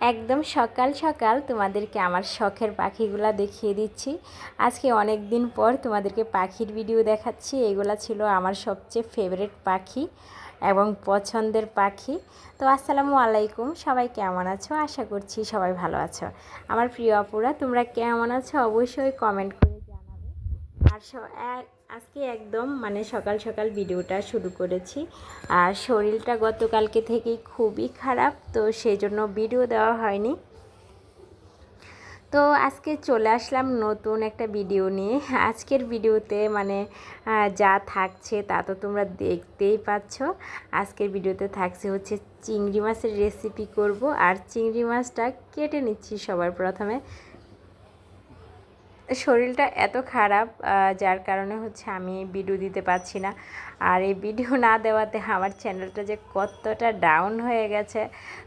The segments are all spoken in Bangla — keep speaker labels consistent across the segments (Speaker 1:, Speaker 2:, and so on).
Speaker 1: একদম সকাল সকাল তোমাদেরকে আমার শখের পাখিগুলা দেখিয়ে দিচ্ছি। আজকে অনেক দিন পর তোমাদেরকে পাখির ভিডিও দেখাচ্ছি। এগুলা ছিল আমার সবচেয়ে ফেভারিট পাখি এবং পছন্দের পাখি। তো আসসালামু আলাইকুম, সবাই কেমন আছো? আশা করছি সবাই ভালো আছো। আমার প্রিয় আপুরা, তোমরা কেমন আছো? অবশ্যই কমেন্ট করে জানাবে। আর আজকে একদম মানে সকাল সকাল ভিডিওটা শুরু করেছি। আর শরীরটা গতকালকে থেকেই খুবই খারাপ, তো সেই জন্য ভিডিও দেওয়া হয়নি। তো আজকে চলে আসলাম নতুন একটা ভিডিও নিয়ে। আজকের ভিডিওতে মানে যা থাকছে তা তো তোমরা দেখতেই পাচ্ছ। আজকের ভিডিওতে থাকছে হচ্ছে চিংড়ি মাছের রেসিপি করব। আর চিংড়ি মাছটা কেটে নিচ্ছি সবার প্রথমে। শরীরটা এত খারাপ যার কারণে হচ্ছে আমি ভিডিও দিতে পারছি না। আর এই ভিডিও না দেওয়াতে আমার চ্যানেলটা যে কতটা ডাউন হয়ে গেছে,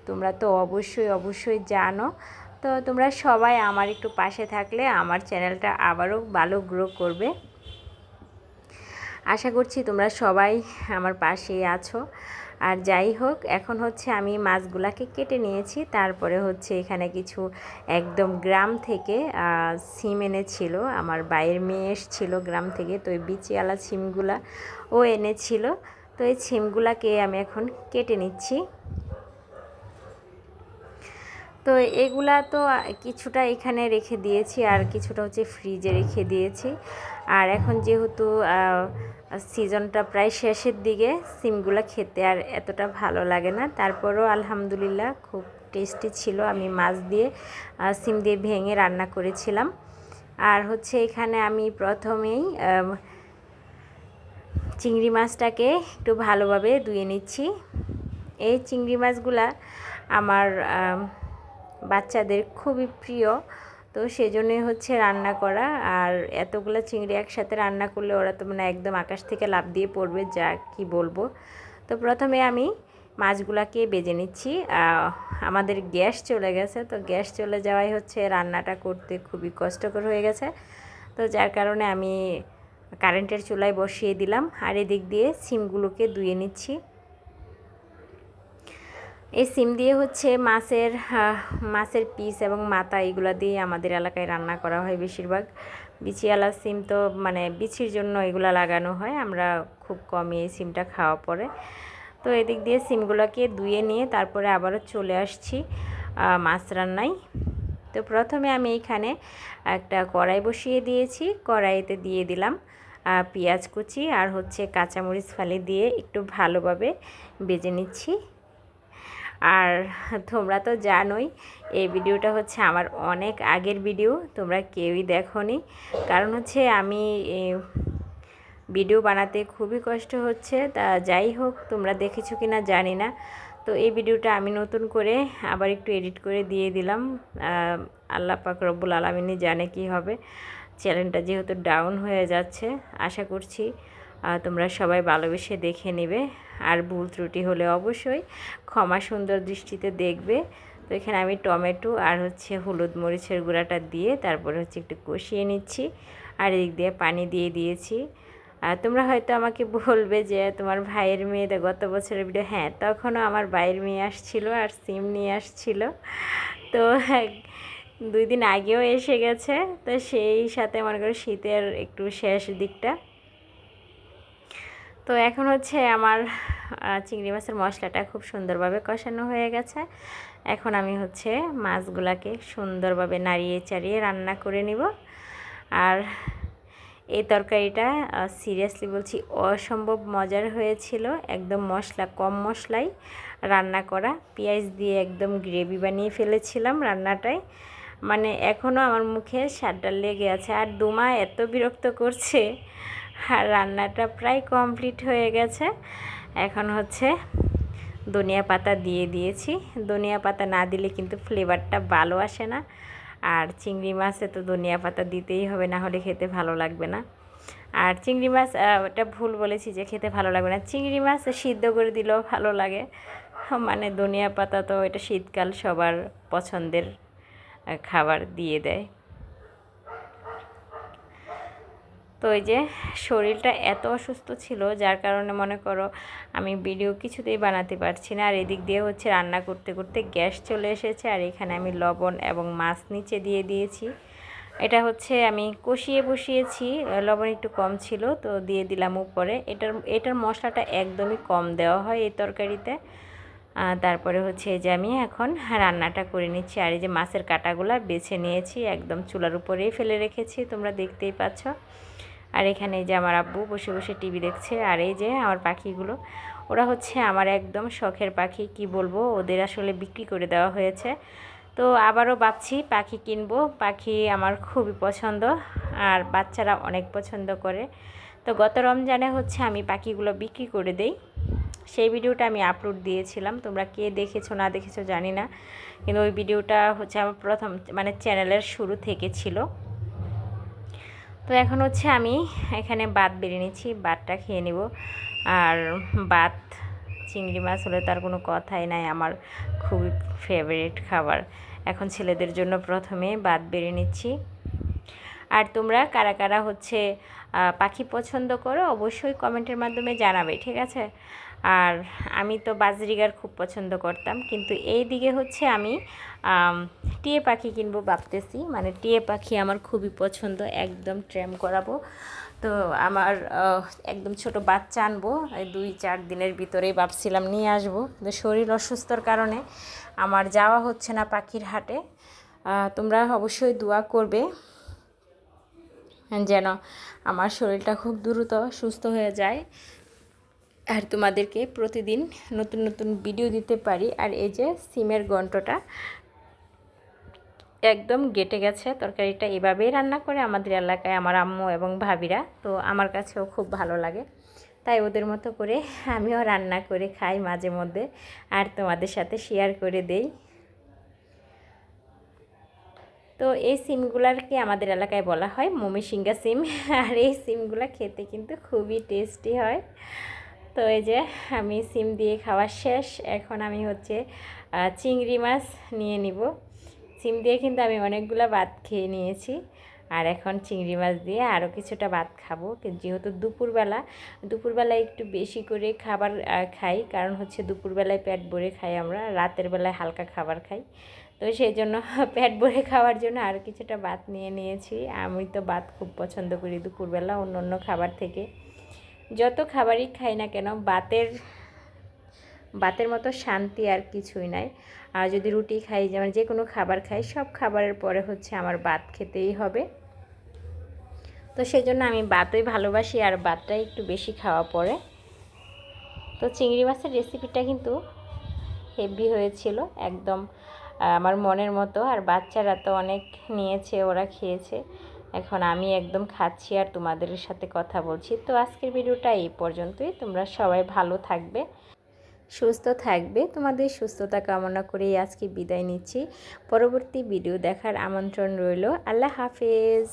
Speaker 1: তোমরা তো অবশ্যই অবশ্যই জানো। তো তোমরা সবাই আমার একটু পাশে থাকলে আমার চ্যানেলটা আবারও ভালো গ্রো করবে। আশা করছি তোমরা সবাই আমার পাশেই আছো। আর যাই হোক, এখন হচ্ছে আমি মাছগুলাকে কেটে নিয়েছি। তারপরে হচ্ছে এখানে কিছু একদম গ্রাম থেকে সিম এনেছিল। আমার বাইয়ের মেয়ে এসছিল গ্রাম থেকে, তো ওই বিচিওয়ালা সিমগুলা ও এনেছিল। তো এই সিমগুলাকে আমি এখন কেটে নিচ্ছি। তো এগুলা তো কিছুটা এখানে রেখে দিয়েছি, আর কিছুটা হচ্ছে ফ্রিজে রেখে দিয়েছি। আর এখন যেহেতু সিজনটা প্রায় শেষের দিকে, সিমগুলো খেতে আর এতটা ভালো লাগে না। তারপরও আলহামদুলিল্লাহ খুব টেস্টি ছিল। আমি মাছ দিয়ে সিম দিয়ে ভেঙে রান্না করেছিলাম। আর হচ্ছে এখানে আমি প্রথমেই চিংড়ি মাছটাকে একটু ভালোভাবে ধুয়ে নিচ্ছি। এই চিংড়ি মাছগুলা আমার বাচ্চাদের খুবই প্রিয়। তো সেজন্যই হচ্ছে রান্না করা। আর এতগুলো চিংড়ি একসাথে রান্না করলে ওরা তো মানে একদম আকাশ থেকে লাভ দিয়ে পড়বে, যা কি বলব। তো প্রথমে আমি মাছগুলাকে বেজে নিচ্ছি। আমাদের গ্যাস চলে গেছে। তো গ্যাস চলে যাওয়াই হচ্ছে রান্নাটা করতে খুবই কষ্টকর হয়ে গেছে। তো যার কারণে আমি কারেন্টের চুলায় বসিয়ে দিলাম। আর এদিক দিয়ে সিমগুলোকে ধুয়ে নিচ্ছি। এই সিম দিয়ে হচ্ছে মাছের মাছের পিস এবং মাথা এগুলো দিয়ে আমাদের এলাকায় রান্না করা হয় বেশিরভাগ। বিচিয়ালা সিম তো মানে বিচির জন্য এগুলো লাগানো হয়, আমরা খুব কমই এই সিমটা খাওয়া পরে। তো এদিক দিয়ে সিমগুলোকে ধুয়ে নিয়ে তারপরে আবারও চলে আসছি মাছ রান্নায়। তো প্রথমে আমি এইখানে একটা কড়াই বসিয়ে দিয়েছি, কড়াইতে দিয়ে দিলাম পেঁয়াজ কুচি আর হচ্ছে কাঁচামরিচ ফালি দিয়ে একটু ভালোভাবে বেজে নিচ্ছি। আর তোমরা তো জানোই, এই ভিডিওটা হচ্ছে আমার অনেক আগের ভিডিও, তোমরা কেউই দেখনি। কারণ হচ্ছে আমি ভিডিও বানাতে খুবই কষ্ট হচ্ছে, তা যাই হোক, তোমরা দেখেছ কি না জানি না। তো এই ভিডিওটা আমি নতুন করে আবার একটু এডিট করে দিয়ে দিলাম। আল্লাহ পাক রব্বুল আলমিনী জানে কি হবে। চ্যানেলটা যেহেতু ডাউন হয়ে যাচ্ছে, আশা করছি তোমরা সবাই ভালোবেসে দেখে নেবে। আর ভুল ত্রুটি হলে অবশ্যই ক্ষমা সুন্দর দৃষ্টিতে দেখবে। তো এখানে আমি টমেটো আর হচ্ছে হলুদ মরিচের গুঁড়াটা দিয়ে তারপরে হচ্ছে একটু কষিয়ে নিচ্ছি। আর এদিক দিয়ে পানি দিয়ে দিয়েছি। আর তোমরা হয়তো আমাকে বলবে যে তোমার ভাইয়ের মেয়ে গত বছরের ভিডিও হ্যাঁ তখনও আমার ভাইয়ের মেয়ে আসছিল আর সিম নিয়ে আসছিল। তো দুই দিন আগেও এসে গেছে। তো সেই সাথে মনে করো শীতের একটু শেষ দিকটা। তো এখন হচ্ছে আমার চিংড়ি মাছের মশলাটা খুব সুন্দরভাবে কষানো হয়ে গেছে। এখন আমি হচ্ছে মাছগুলাকে সুন্দরভাবে নাড়িয়ে চাড়িয়ে রান্না করে নিব। আর এই তরকারিটা সিরিয়াসলি বলছি অসম্ভব মজার হয়েছিল, একদম মশলা, কম মশলাই রান্না করা। পেঁয়াজ দিয়ে একদম গ্রেভি বানিয়ে ফেলেছিলাম রান্নাটায়। মানে এখনও আমার মুখে স্বাদটা লেগে আছে। আর দুমা এত বিরক্ত করছে আর রান্নাটা প্রায় কমপ্লিট হয়ে গেছে। এখন হচ্ছে ধনিয়া পাতা দিয়ে দিয়েছি। ধনিয়া পাতা না দিলে কিন্তু ফ্লেভারটা ভালো আসে না। আর চিংড়ি মাছে তো ধনিয়া পাতা দিতেই হবে, না হলে খেতে ভালো লাগবে না। আর চিংড়ি মাছ ওটা ভুল বলেছি যে খেতে ভালো লাগবে না। চিংড়ি মাছ সিদ্ধ করে দিলেও ভালো লাগে। মানে ধনিয়া পাতা তো এটা শীতকাল সবার পছন্দের খাবার দিয়ে দেয়। তো ওই যে শরীরটা এত অসুস্থ ছিল, যার কারণে মনে করো আমি ভিডিও কিছুতেই বানাতে পারছি না। আর এদিক দিয়ে হচ্ছে রান্না করতে করতে গ্যাস চলে এসেছে, আর এখানে আমি লবণ এবং মাছ নিচে দিয়ে দিয়েছি। এটা হচ্ছে আমি কষিয়ে বসিয়েছি, লবণ একটু কম ছিল, তো দিয়ে দিলাম উপরে। এটার এটার মশলাটা একদমই কম দেওয়া হয় এই তরকারিতে। তারপরে হচ্ছে যে আমি এখন রান্নাটা করে নিচ্ছি। আর এই যে মাছের কাটাগুলো বেছে নিয়েছি, একদম চুলার উপরেই ফেলে রেখেছি, তোমরা দেখতেই পাচ্ছ। আর এখানে যে আমার আব্বু বসে বসে টিভি দেখছে, আর এই যে আমার পাখিগুলো। ওরা হচ্ছে আমার একদম শখের পাখি, কি বলব? ওদের আসলে বিক্রি করে দেওয়া হয়েছে। তো আবারও ভাবছি পাখি কিনবো। পাখি আমার খুবই পছন্দ, আর বাচ্চারা অনেক পছন্দ করে। তো গত রমজানে হচ্ছে আমি পাখিগুলো বিক্রি করে দেই। সেই ভিডিওটা আমি আপলোড দিয়েছিলাম। তোমরা কে দেখেছ, না দেখেছ জানি না। কিন্তু ওই ভিডিওটা হচ্ছে আমার প্রথম মানে চ্যানেলের শুরু থেকে ছিল। তো এখন হচ্ছে আমি এখানে বাত বেড়ে নিচ্ছি বাতটা খেয়ে নেব। আর বাত চিংড়ি মাছ হলে তার কোনো কথাই নাই, আমার খুবই ফেভারিট খাবার। এখন ছেলেদের জন্য প্রথমে বাত বেড়ে নিচ্ছি। আর তোমরা কারা কারা হচ্ছে পাখি পছন্দ করো অবশ্যই কমেন্টের মাধ্যমে জানাবে, ঠিক আছে? আর আমি তো বাজরিগার খুব পছন্দ করতাম, কিন্তু এই দিকে হচ্ছে আমি টিয়ে পাখি কিনবো ভাবতেছি। মানে টিয়ে পাখি আমার খুবই পছন্দ, একদম ট্রেম করাবো। তো আমার একদম ছোট বাচ্চা আনব দুই চার দিনের ভিতরেই ভাবছিলাম নিয়ে আসব। শরীর অসুস্থর কারণে আমার যাওয়া হচ্ছে না পাখির হাটে। তোমরা অবশ্যই দোয়া করবে যেন আমার শরীরটা খুব দ্রুত সুস্থ হয়ে যায়। আর তোমাদেরকে প্রতিদিন নতুন নতুন ভিডিও দিতে পারি। আর এই যে সিমের গন্টটা একদম গেটে গেছে। তরকারিটা এভাবেই রান্না করে আমাদের এলাকায় আমার আম্মু এবং ভাবিরা। তো আমার কাছেও খুব ভালো লাগে। তাই ওদের মতো করে আমিও রান্না করে খাই মাঝে মধ্যে। আর তোমাদের সাথে শেয়ার করে দেই। তো এই সিমগুলারকে আমাদের এলাকায় বলা হয়? মমিসিঙ্গা সিম। আর এই সিমগুলা খেতে কিন্তু খুবই টেস্টি হয়। তো এই যে আমি সিম দিয়ে খাওয়া শেষ, এখন আমি হচ্ছে চিংড়ি মাছ নিয়ে নিব। সিম দিয়ে কিন্তু আমি অনেকগুলো ভাত খেয়ে নিয়েছি, আর এখন চিংড়ি মাছ দিয়ে আরও কিছুটা ভাত খাব। যেহেতু দুপুরবেলা দুপুরবেলায় একটু বেশি করে খাবার খাই, কারণ হচ্ছে দুপুরবেলায় পেট ভরে খাই আমরা, রাতের বেলায় হালকা খাবার খাই। তো সেই জন্য পেট ভরে খাওয়ার জন্য আরও কিছুটা ভাত নিয়ে নিয়েছি। আমি তো ভাত খুব পছন্দ করি দুপুরবেলা অন্য অন্য খাবার থেকে। যত খাবারই খাই না কেন, বাতের বাতের মতো শান্তি আর কিছুই নাই। আর যদি রুটি খাই, যেমন যে কোনো খাবার খাই, সব খাবারের পরে হচ্ছে আমার বাত খেতেই হবে। তো সেই জন্য আমি বাতই ভালোবাসি আর বাতটাই একটু বেশি খাওয়া পড়ে তো চিংড়ি মাছের রেসিপিটা কিন্তু হেভি হয়েছিল, একদম আমার মনের মতো। আর বাচ্চারা তো অনেক নিয়েছে, ওরা খেয়েছে। এখন আমি একদম খাচ্ছি আর তোমাদের সাথে কথা বলছি। তো আজকের ভিডিওটা এই পর্যন্তই। তোমরা সবাই ভালো থাকবে, সুস্থ থাকবে। তোমাদের সুস্থতা কামনা করেই আজকে বিদায় নিচ্ছি। পরবর্তী ভিডিও দেখার আমন্ত্রণ রইল। আল্লাহ হাফেজ।